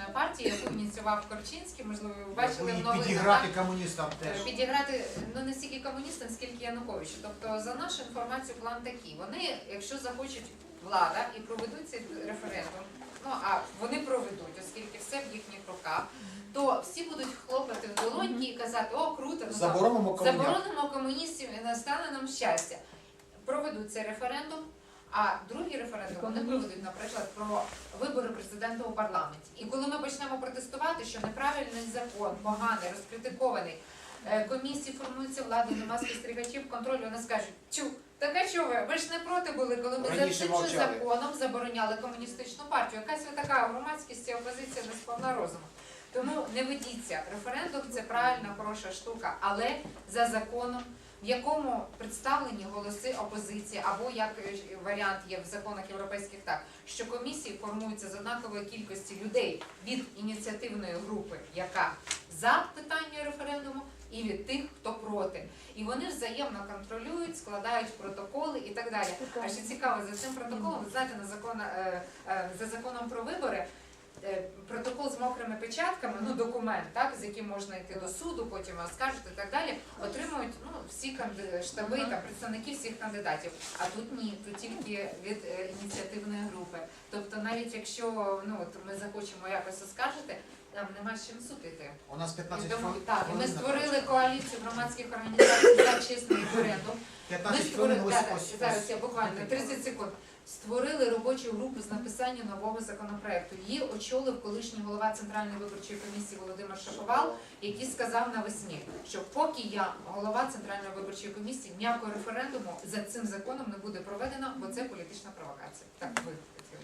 політичної партії, яку ініціював Корчинський, можливо, ви бачили в новинах. підіграти комуністам Е, теж. Підіграти ну не стільки комуністам, скільки Януковичу. Тобто, за нашу інформацію, план такий. Вони, якщо захочуть влада і проведуть цей референдум, ну а вони проведуть, оскільки все в їхніх руках, то всі будуть хлопати в долоньки і казати, о, круто, ну, Заборонимо заборонимо комуністів і настане нам щастя. Проведуть цей референдум. А другий референдум вони проведуть, наприклад, про вибори президента у парламенті. І коли ми почнемо протестувати, що неправильний закон, поганий, розкритикований, е, комісії формуються влади, нема спостерігачів контролю, вони скажуть, чу, так а що ви? Ви ж не проти були, коли ми за цим же мовчали. законом забороняли комуністичну партію. Якась ви така громадськість і опозиція не сповна розуму. Тому не ведіться. Референдум це правильна, хороша штука, але за законом, в якому представлені голоси опозиції, або як е, варіант є в законах європейських так, що комісії формуються з однакової кількості людей від ініціативної групи, яка за питання референдуму, і від тих, хто проти. І вони взаємно контролюють, складають протоколи і так далі. А ще цікаво, за цим протоколом, ви знаєте, на закон, е, е, за законом про вибори. Протокол з мокрими печатками, ну документ, так з яким можна йти до суду, потім оскаржити і так далі, отримують ну всі канди- штаби та представники всіх кандидатів. А тут ні, тут тільки від е, ініціативної групи. Тобто, навіть якщо ну от ми захочемо якось оскаржити, нам нема з чим суд іти. У нас 15 тому хвилин. так, і ми створили коаліцію громадських організацій за чесний. Ми 15 хвилин створили ось зараз я буквально 30 секунд. Створили робочу групу з написання нового законопроекту. Її очолив колишній голова Центральної виборчої комісії Володимир Шаповал, який сказав навесні, що поки я голова Центральної виборчої комісії, ніякого референдуму за цим законом не буде проведено, бо це політична провокація. Так ви хотіли.